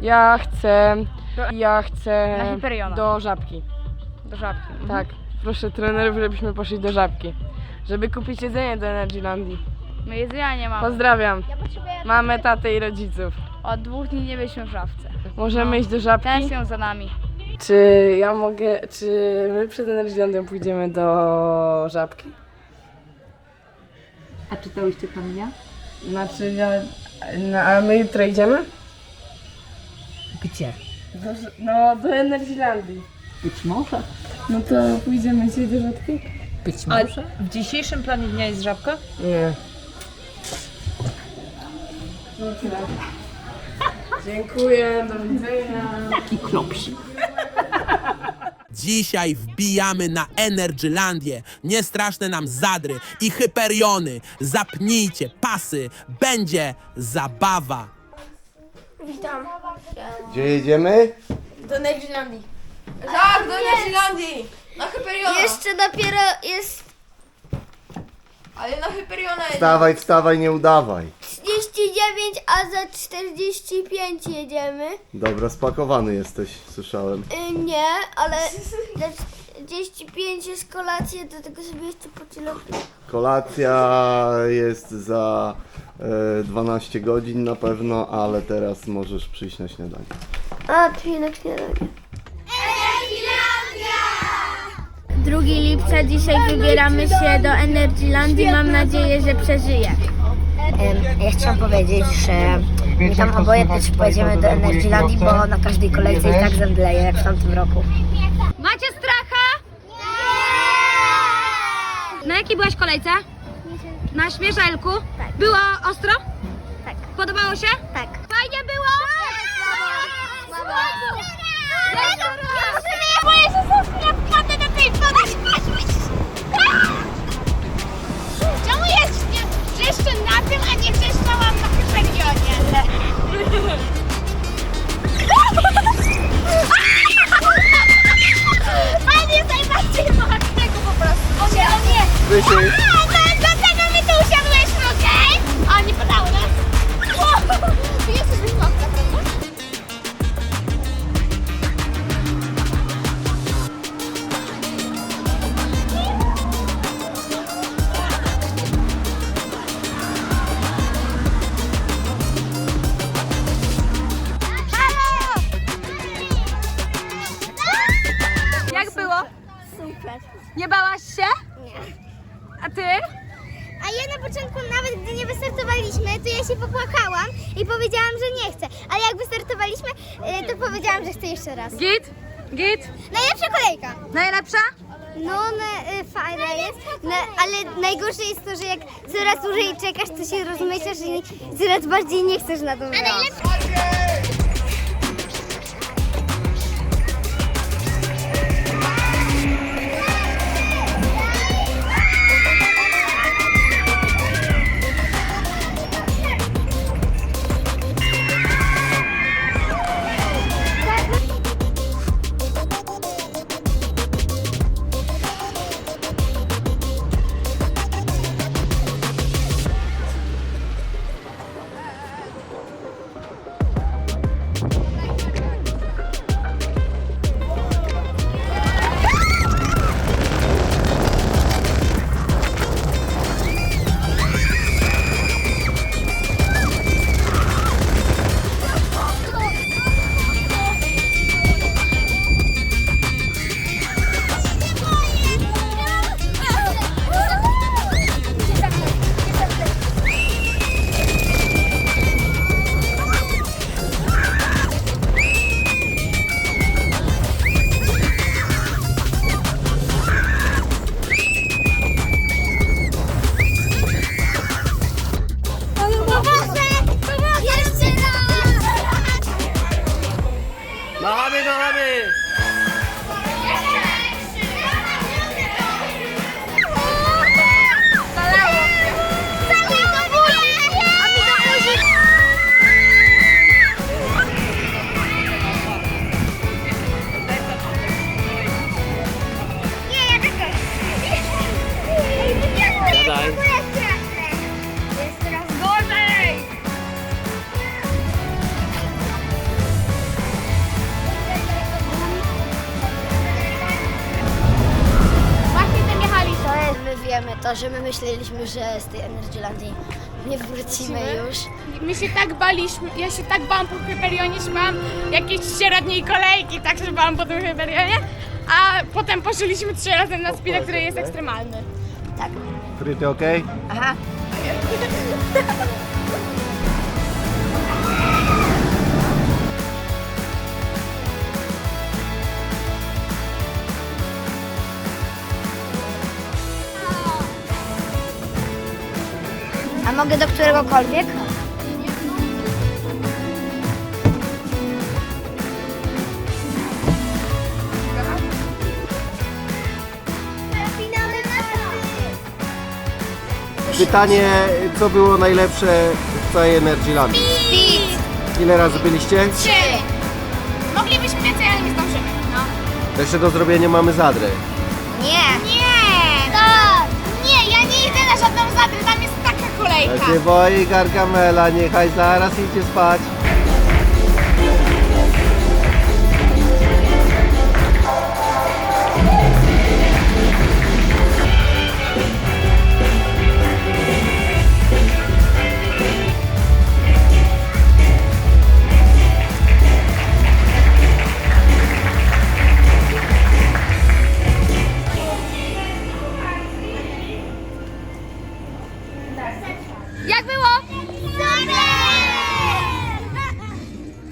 Ja chcę, ja chcę Na Hyperiona. do żabki. Do żabki. Tak, proszę trenerów, żebyśmy poszli do żabki. Żeby kupić jedzenie do Energylandii. My jedzenia nie mamy. Pozdrawiam. Mamę, tatę i rodziców. Od dwóch dni nie byliśmy w żabce. Możemy iść do żabki? Tęsknią za nami. Czy ja mogę, czy my przed Energylandią pójdziemy do żabki? A czytałyście Kamila? Znaczy, ja, no, a my jutro idziemy? Gdzie? Do, no, do Energylandii. Być może. No to pójdziemy dzisiaj do żabki? Być A może. w dzisiejszym planie dnia jest żabka? Nie. Dziękuję, do widzenia. I klopsi. Dzisiaj wbijamy na Energylandię. Nie straszne nam zadry i hyperiony. Zapnijcie pasy, będzie zabawa. Gdzie jedziemy? Do Energylandii. Tak, do Energylandii! Na Hyperiona! Jeszcze dopiero jest... Ale na Hyperiona jest Wstawaj, wstawaj, nie udawaj. 39, a za 45 jedziemy. Dobra, spakowany jesteś, słyszałem. Y, nie, ale za 45 jest kolacja, do tego sobie jeszcze pociągnę. Kolacja jest za e, 12 godzin na pewno, ale teraz możesz przyjść na śniadanie. A, tu jednak śniadanie. 2 lipca dzisiaj wybieramy się do Energylandii. Mam nadzieję, że przeżyję. Ja chciałam powiedzieć, że my tam oboje też pojedziemy do Energylandii, bo na każdej kolejce i tak zemdleję, jak w tamtym roku. Macie stracha? Na jakiej byłaś kolejce? Na śmierzelku? Tak. Było ostro? Tak. Podobało się? Tak. Fajnie było? Boję się Super. Nie bałaś się? Nie. A ty? A ja na początku, nawet gdy nie wystartowaliśmy, to ja się popłakałam i powiedziałam, że nie chcę. Ale jak wystartowaliśmy, y, to powiedziałam, że chcę jeszcze raz. Git? Git? Najlepsza kolejka. Najlepsza? No, na, y, fajna jest, na, ale najgorsze jest to, że jak coraz dłużej czekasz, to się rozmyślasz i coraz bardziej nie chcesz na to wracać. Nogami, nogami! Bye. To, że my myśleliśmy, że z tej Energylandii nie wrócimy już. My się tak baliśmy, ja się tak bałam po Hyperionie, że mam jakieś średniej kolejki, tak się bałam po tym Hyperionie, a potem poszliśmy trzy razy na speeda, który jest ekstremalny. Fryty okej? Aha. mogę do któregokolwiek? Pytanie, co było najlepsze w całej Energylandii? Ile razy byliście? Trzy! Moglibyśmy więcej, ale nie zdążymy. No. Jeszcze do zrobienia mamy Zadrę. Boi Gargamela, niechaj zaraz idzie spać.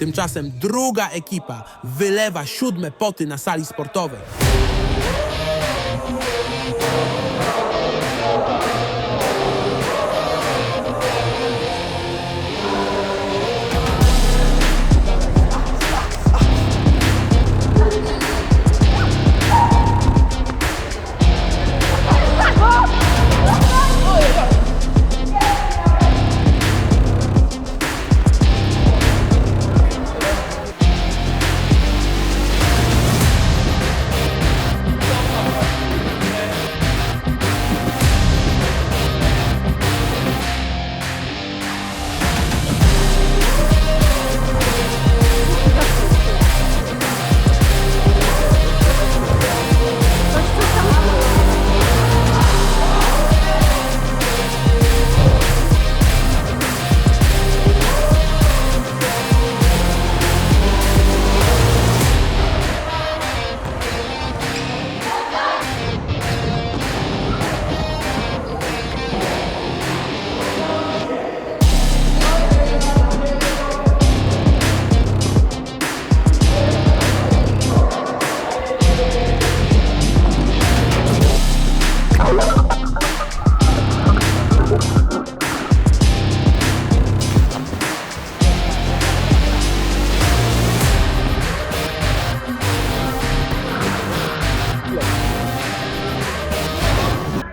Tymczasem druga ekipa wylewa siódme poty na sali sportowej.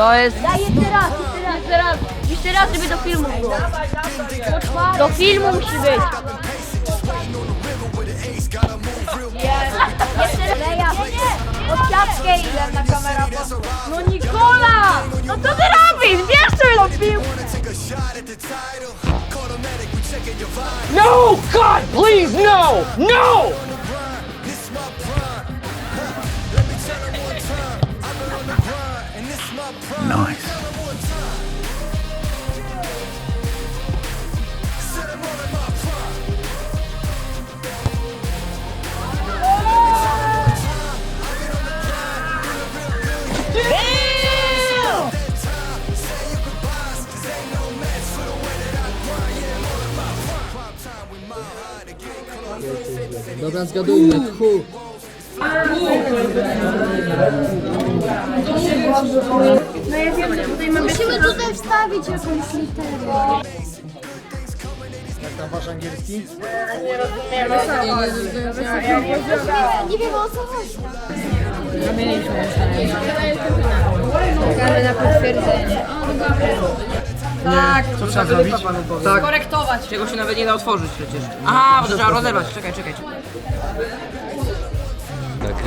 To jest... Jeszcze raz, jeszcze raz. Jeszcze raz, żeby do filmu było. Do filmu musi być. Odsiadkę ile na kamerę. No Nikola! No co ty robisz? Sobie do filmu! No! God, please, no! No! Nice. Dobra, zgaduję, cool. Musimy tutaj wstawić jakąś literę. Jak tam wasz angielski? Nie wiem o co chodzi. Czekamy na potwierdzenie. Tak, co trzeba zrobić? Tak. Korektować. Tego się nawet nie da otworzyć przecież. Aha, bo to trzeba rozerwać. Czekaj, czekaj. czekaj.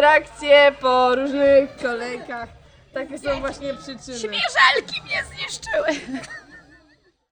atrakcje po różnych kolejkach. Takie są właśnie przyczyny. Żelki mnie zniszczyły.